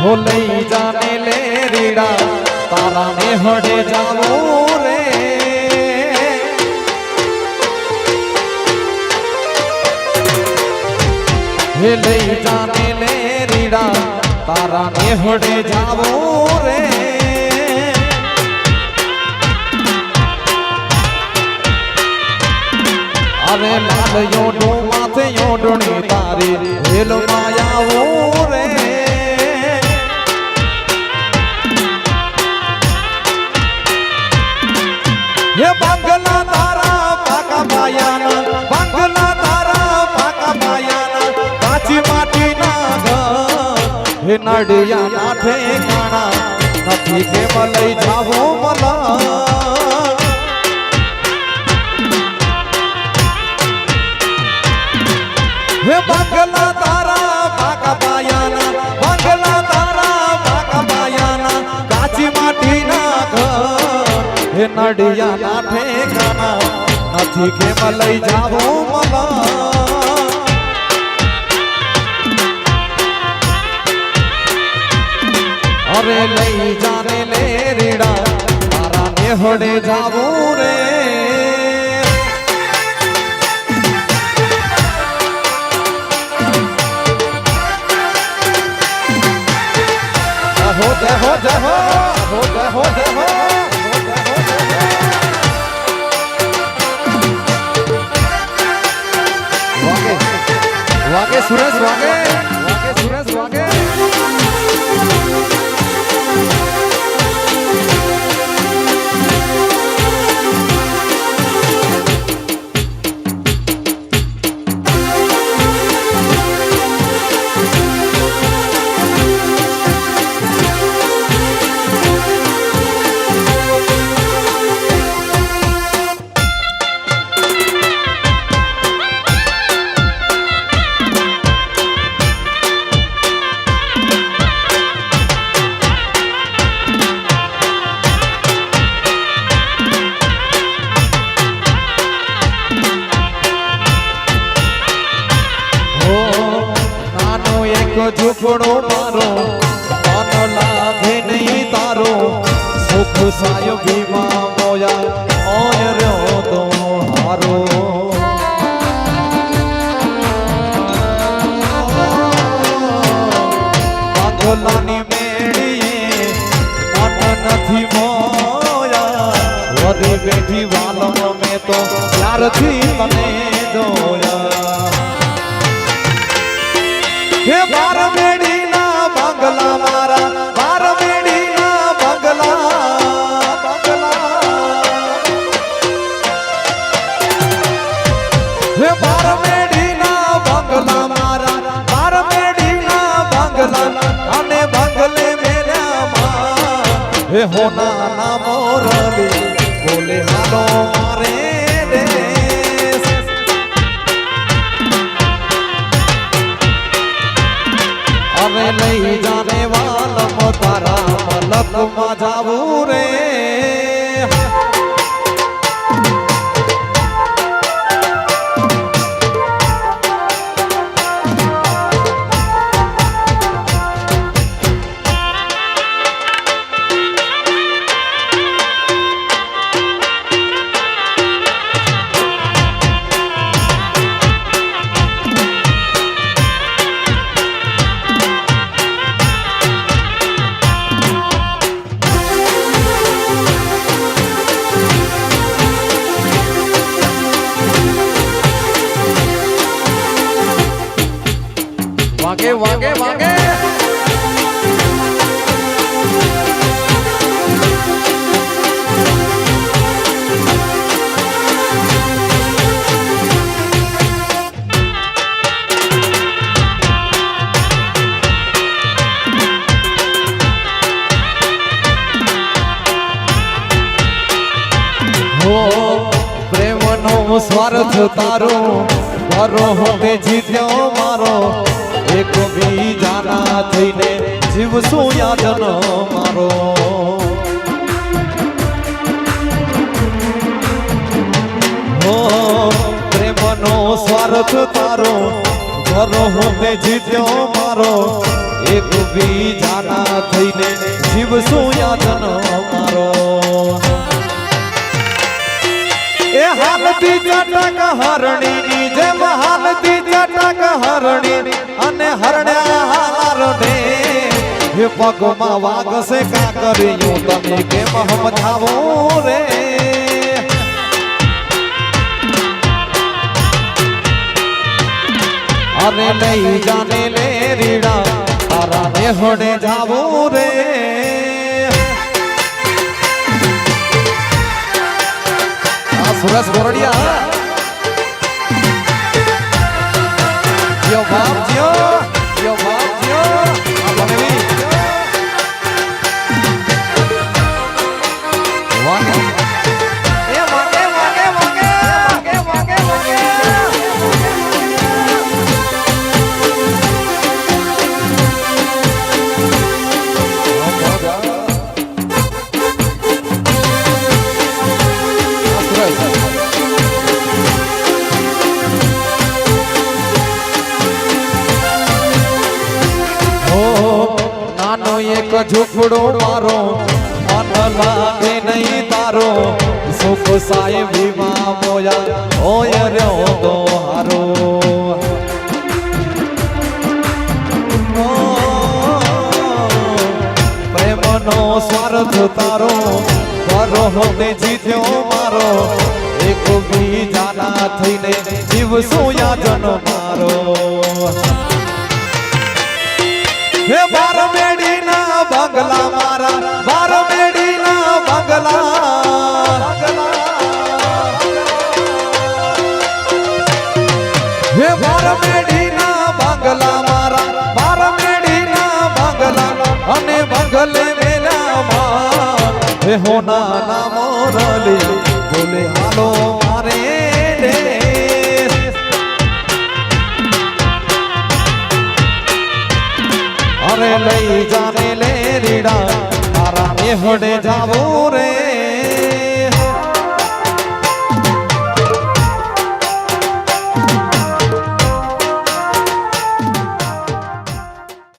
હો લઈ જાને લે રીડા, તારા ને હડે જાવું રે. હે લઈ જાને લે રીડા, તારા ને હડે જાવું રે. અરે લાલ યોડું માથે યોડણી તારી હેલ નડિયા ના ઠેકાણા નથી કે મલઈ જાવો મલા હે બંગલા તારા પાકા પાયાના બંગલા તારા પાકા પાયાના કાચી માટીના ઘર હે નડિયા ના ઠેકાના નથી કે લઈ જાવો મલા અરે લઈ જાને લે રીડા તારા ને હડે જાવું રે જય હો જય હો જય હો હો જય હો જય હો વાગે વાગે સુરેશ વાગે વાગે ઝૂંપડો મારો, મન લાગે નહીં તારો, સુખ સાયો ભીમા મોયા, ઓય રહ્યો તો બેઠી વાલમ મેં તો ત્યારથી તને હે હોના ના મોરલી બોલે હાલો મારે દેશ હવે લઈ જાને વાલમ તારા મલકમાં જાવું રે વાગે વાગે વાગે હો પ્રેમનો સ્વાર્થ તારો મારો હોતે જીત્યો મારો એક બીજાના થઈને જીવશું યાદન મારો. પ્રેમનો સ્વાર્થ તારો, ઘરો હોતે જીત્યો મારો. એક બીજાના થઈને જીવશું યાદન મારો. એ હાલ બીજા ટકા જેમ પગમાં વાગશે કા કર્યું તમે કેમ સમજાવો રે અરે લઈ જાને લે રીડા તારા ને હોડે જાવું રે આ સુરસ ગોરડિયા યો બાપ એક ઝૂંપડો મારો મન લાગે નહીં તારો. સુખ સાહેબીમાં મોયા હોય રહ્યો તો હારો. સ્વાર્થ તારો કરો હોતે જીત્યો મારો. એક બીજાના થઈને જીવશું યાદનો મારો હે બાર બંગલા મારા, બાર મેડીના બંગલા. હે બાર મેડીના મોરલી બોલે, હાલો મારે અરે લઈ જાને લે